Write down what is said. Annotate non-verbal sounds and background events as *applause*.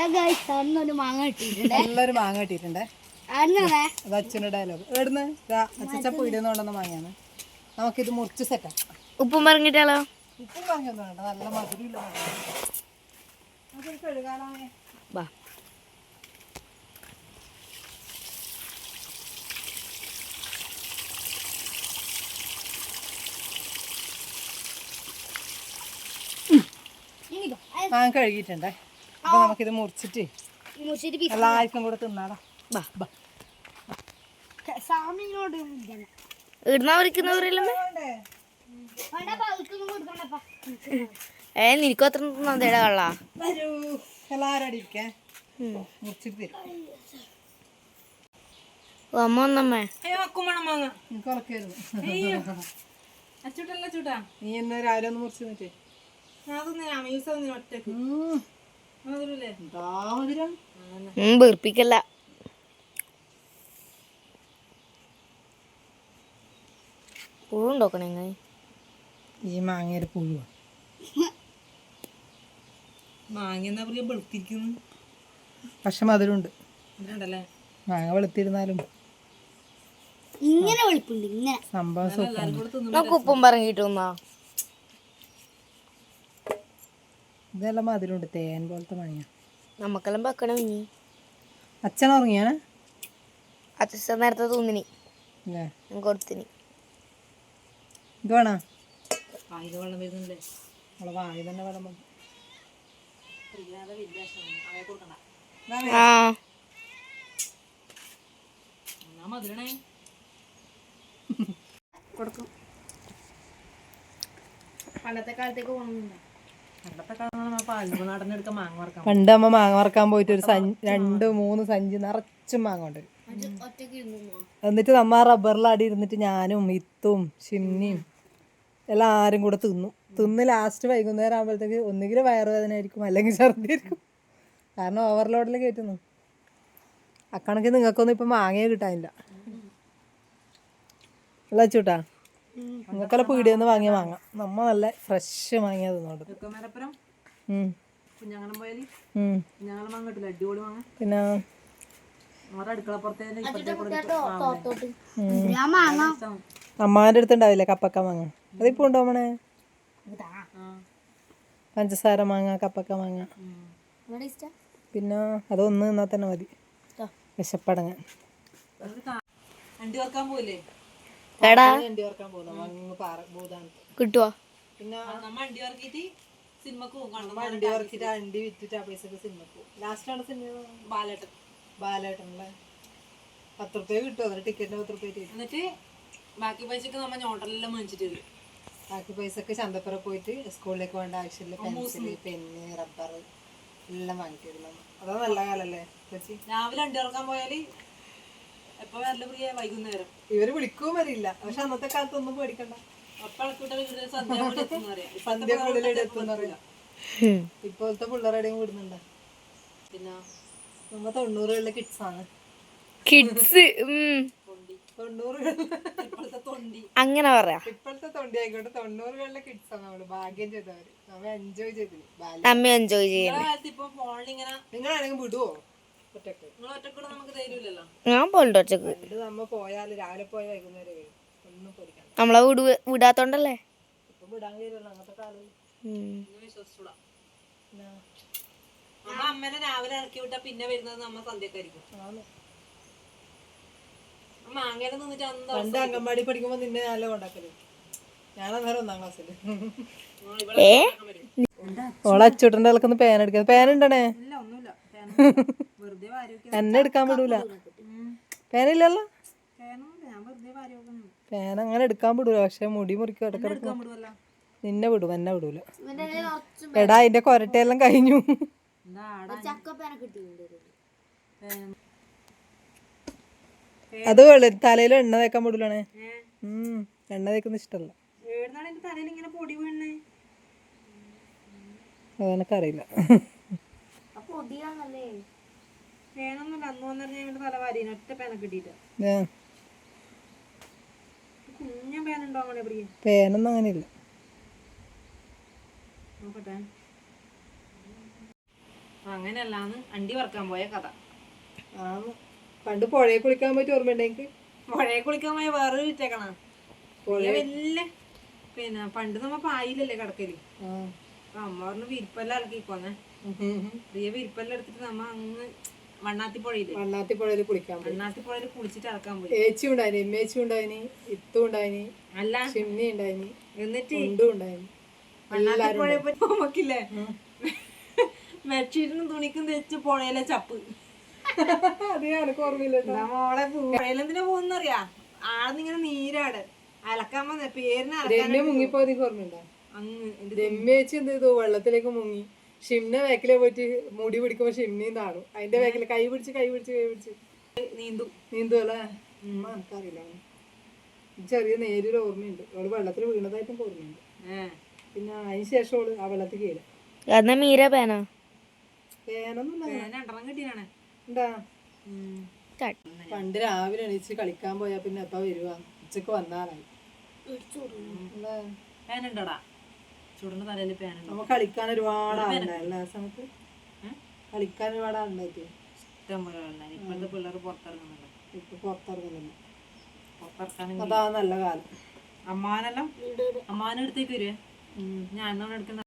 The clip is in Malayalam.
ഹലോ ഗൈസ് അന്നൊരു മാങ്ങ കിട്ടിയിട്ടുണ്ട് നല്ലൊരു മാങ്ങ കിട്ടിയിട്ടുണ്ടേ അച്ഛന്റെ ഡയലോഗ് എവിടുന്ന്? അച്ഛച്ച പീടിയെന്ന് കൊണ്ടുവന്ന മാങ്ങയാണ് നമുക്കിത് മുറിച്ച് സെറ്റാക്കാം ഉപ്പും പറഞ്ഞിട്ടാലോ ഉപ്പും മാങ്ങയൊന്നും വേണ്ട. നല്ല മധുരമില്ല വാ മാങ്ങ കഴുകിയിട്ടുണ്ടേ. അപ്പൊ നമുക്കിത് മുറിച്ചിട്ട് എല്ലാവർക്കും കൂടെ തിന്നാടാ. വാ സാമിനോട്. ഇടുന്ന പറിക്കുന്നവരെല്ലാം ഏ നിനക്കും അത്ര കള്ള അമ്മ നീ രാവിലെ ഒന്ന് മുറിച്ച് വെറുപ്പിക്കല്ല പൂണ്ടോക്കണേ എങ്ങനെ ഈ മാങ്ങയുടെ പുഴുവാ പക്ഷെ മധുരമുണ്ട്. മാങ്ങ വെളുത്തിരുന്നാലും ഇങ്ങനെ വെളുപ്പുണ്ട് ഇങ്ങനെ. സംഭവം ഉപ്പും പറഞ്ഞിട്ട് വന്നാ ഇതെല്ലാം മധുരമുണ്ട്. തേൻ പോലത്തെ മാങ്ങ നമുക്കെല്ലാം വെക്കണം ഇനി അച്ഛൻ ഉറങ്ങിയാണ്? അച്ഛൻ നേരത്തെ തോന്നിനി കൊടുത്തിനി. ഇത് വേണോ? നമ്മളെ തന്നെ വെള്ളം വന്നു. ആ. കൊടുക്കും. പണ്ടത്തെ കാലത്തേക്ക് പോകണമെന്നില്ല പണ്ട് അമ്മ മാങ്ങ വറക്കാൻ പോയിട്ട് ഒരു രണ്ട് മൂന്ന് സഞ്ചി നിറച്ചും മാങ്ങ കൊണ്ടുവരും എന്നിട്ട് നമ്മ റബ്ബറിലടി റബ്ബറിൽ അടി ഇരുന്നിട്ട് ഞാനും ഇത്തും ഷിമ്മിയും എല്ലാം ആരും കൂടെ തിന്നു തിന്ന് ലാസ്റ്റ് വൈകുന്നേരം ആകുമ്പോഴത്തേക്ക് ഒന്നുകിൽ വയറുവേദന ആയിരിക്കും അല്ലെങ്കിൽ ഛർദി ആയിരിക്കും കാരണം ഓവർലോഡിൽ കയറ്റുന്നു അക്കണക്ക് നിങ്ങൾക്കൊന്നും ഇപ്പം മാങ്ങയെ കിട്ടാനില്ല അല്ല ചൂട്ടാ നിങ്ങൾക്കെല്ലാം പീടിയെന്ന് വാങ്ങിയ വാങ്ങാം നമ്മ നല്ല ഫ്രഷ് വാങ്ങിയത്. പിന്നെ? അമ്മാന്റെ ഞാൻ മാങ്ങ. അമ്മാന്റെ അടുത്ത് ഉണ്ടാവില്ലേ കപ്പക്ക മാങ്ങ? അതിപ്പോ ഉണ്ടോ അമ്മണേ പഞ്ചസാര മാങ്ങ കപ്പക്ക മാങ്ങ. ഇവിടെ ഇഷ്ടം? പിന്നെ അതൊന്ന് നിന്നാൽ തന്നെ മതി. വിശപ്പടങ്ങാൻ വണ്ടി വെക്കാൻ അങ്ങ് പാറ ഭൂതാനത്ത് കിട്ടുവോ? പത്ത് റുപ്യ കിട്ടും ടിക്കറ്റിന് പത്ത് റുപ്യ എന്നിട്ട് ബാക്കി പൈസക്ക് നമ്മ ഞോട്ടെല്ലാം മേടിച്ചിട്ട് വരും. ബാക്കി പൈസക്ക് ചന്തപ്പുര പോയിട്ട് സ്കൂളിലേക്ക് വേണ്ട ആവശ്യമില്ല. പെൻസിൽ പെന്ന് റബ്ബർ എല്ലാം വരും അതാ നല്ല കാലല്ലേ രാവിലെ അണ്ടി ഇറക്കാൻ പോയാൽ എപ്പോ വരൽ പ്രിയ വൈകുന്നേരം ഇവർ വിളിക്കുകയും വരില്ല. പക്ഷെ അന്നത്തെ കാലത്ത് ഒന്നും പേടിക്കണ്ട *laughs* ഇപ്പോഴത്തെ പിള്ളേരുടെയും വിടുന്നുണ്ട്. പിന്നെ? നമ്മ തൊണ്ണൂറുകളിലെ കിഡ്സ് ആണ്. കിഡ്സ് തൊണ്ണൂറുകളിലെ ഇപ്പോഴത്തെ തൊണ്ടി. അങ്ങനെ പറയാ. ഇപ്പോഴത്തെ തൊണ്ടി ആയിക്കോട്ടെ. തൊണ്ണൂറുകളിലെ കിഡ്സ് ആണ് നമ്മൾ. ഭാഗ്യം ചെയ്തവര്. നമ്മൾ എൻജോയ് ചെയ്തു ബാല്യം എൻജോയ് ചെയ്യണം നിങ്ങളാണെങ്കിൽ വിടുവോ? ഞാൻ പോലുണ്ട് ഒറ്റയ്ക്ക്. ഇത് നമ്മ പോയാൽ രാവിലെ പോയ വൈകുന്നേരം വരും. നമ്മളെ വിടു വിടാത്തോണ്ടല്ലേ? അമ്മേനെ രാവിലെ ഇറക്കി വിട്ടാ പിന്നെ വരുന്നത് നമ്മ സന്ധ്യക്കായിരിക്കും. ആണ്. മാങ്ങയില നിന്നിട്ട് അന്ന് പണ്ട് അംഗൻവാടി പഠിക്കുമ്പോ നിന്നെ നല്ല കൊണ്ടാക്കൽ? ഞാൻ അന്നേരം ഒന്നാം ക്ലാസ്സിൽ. ഏ? ഓളെ അച്ചൂട്ടന്റെ ഇളക്കൊന്ന് പേന എടുക്കാൻ പേന ഉണ്ടണേ? ഇല്ല ഒന്നുമില്ല. *laughs* എന്നെ എടുക്കാൻ വിടൂല. പേന ഇല്ലല്ലോ ഞാൻ വെറുതെ വാരി വെക്കുന്നു പേന അങ്ങനെ എടുക്കാൻ വിടൂല. പക്ഷെ മുടി മുറിക്കും ഇടക്കിടക്ക് നിന്നെ വിടും എന്നെ വിടൂല. എടാ അതിന്റെ കൊരട്ടയെല്ലാം കഴിഞ്ഞു. അത് വെളി തലയിൽ എണ്ണ തേക്കാൻ വിടൂലാണേ. ഉം എണ്ണ തേക്കുന്ന ഇഷ്ടല്ല. അതെനിക്കറിയില്ല തലയിൽ ഇങ്ങനെ പൊടി വീണേ? അതെനക്കറിയില്ല. അപ്പൊ പൊടിയാണല്ലേ? പേനൊന്നുമില്ല അന്ന് വന്നിട്ട് ഞാൻ തല വാരി ഒറ്റ പേന കിട്ടിയിട്ട് കുഞ്ഞ അങ്ങനെ പ്രിയ പേനൊന്നും അങ്ങനെയില്ല. നോക്കട്ടെ. അങ്ങനെയല്ലാന്ന് അണ്ടി വറക്കാൻ പോയ കഥ. പണ്ട് പുഴയിൽ കുളിക്കാൻ പറ്റി ഓർമ്മയുണ്ടെങ്കിൽ പുഴയെ കുളിക്കാൻ പോയ വേറെ വിറ്റേക്കണ. പുഴ വല്യ പിന്നെ പണ്ട് നമ്മ പായിലല്ലേ കിടക്കൽ. അപ്പൊ അമ്മ പറഞ്ഞു വിരിപ്പല്ല ഇറക്കിക്കോന്നെ. പ്രിയ വിരിപ്പല്ല എടുത്തിട്ട് നമ്മ അങ്ങ് വണ്ണാത്തി പുഴയിൽ കുളിക്കാൻ പോയി. വണ്ണാത്തി കുളിച്ചിട്ട് ഇറക്കാൻ പോയി. ഏച്ചി ഉണ്ടായിന് എമ്മേച്ചി ഉണ്ടായിന് ഇത്തു ഉണ്ടായിന് അല്ല. ഷിമ്നി ഉണ്ടായിന് എന്നിട്ട് ഉണ്ടും ഉണ്ടായിന്. വണ്ണാത്തിപ്പുഴയെ പറ്റി ബെഡ്ഷീറ്റിനും തുണിക്കും തെച്ച് പുഴയിലെ ചപ്പ്. അത് എനിക്ക് ഓർമ്മയില്ല മോളെ പുഴയിലെന്തിനാ പോകുന്നറിയാ ആളിന്നിങ്ങനെ നീരാട്. അലക്കാൻ വന്ന പേരിന് അലക്കാൻ മുങ്ങിപ്പോ ഓർമ്മയുണ്ടോ. അങ്ങ് ഇത് രമ്യേച്ചി എന്ത് ചെയ്തു? വെള്ളത്തിലേക്ക് മുങ്ങി. ഷിംന ബാക്കിലെ പോയിട്ട് മുടി പിടിക്കുമ്പോ ഷിംനീന്ന് താണു അതിന്റെ വേക്കിലെ കൈ പിടിച്ച് കൈ പിടിച്ച് കൈ പിടിച്ച്. നീന്തു. നീന്തുവല്ലേ ഉമ്മ എനിക്കറിയില്ല ചെറിയ നേരിയൊരു ഓർമ്മയുണ്ട്. അവൾ വെള്ളത്തിൽ വീണതായിട്ടും ഓർമ്മയുണ്ട്. പിന്നെ അതിന് ശേഷം അവൾ ആ വെള്ളത്തിൽ കീഴ എന്നാ മീര പേന? ഉണ്ടാ പണ്ട് രാവിലെ എണീച്ച് കളിക്കാൻ പോയാ പിന്നെ എപ്പ വരുവാ? ഉച്ചയ്ക്ക് വന്നാലായി? പേനുണ്ടോടാ ചുടന്ന തലയിൽ പേന നമുക്ക് കളിക്കാൻ ഒരുപാട് ആളുണ്ടായല്ലേ? കളിക്കാൻ ഒരുപാട് ആളുണ്ടായിട്ട് ഇഷ്ടം പോലെ വെള്ളം ഇപ്പോഴത്തെ പിള്ളേർ പുറത്തിറങ്ങുന്നുണ്ട് ഇപ്പൊ പുറത്തിറങ്ങുന്നില്ല. പുറത്തിറക്കാണെങ്കിൽ അതാ നല്ല കാലം. അമ്മാനെല്ലാം അമ്മാനെടുത്തേക്ക് വരുവേ ഞാൻ എന്നാണ് എടുക്കുന്ന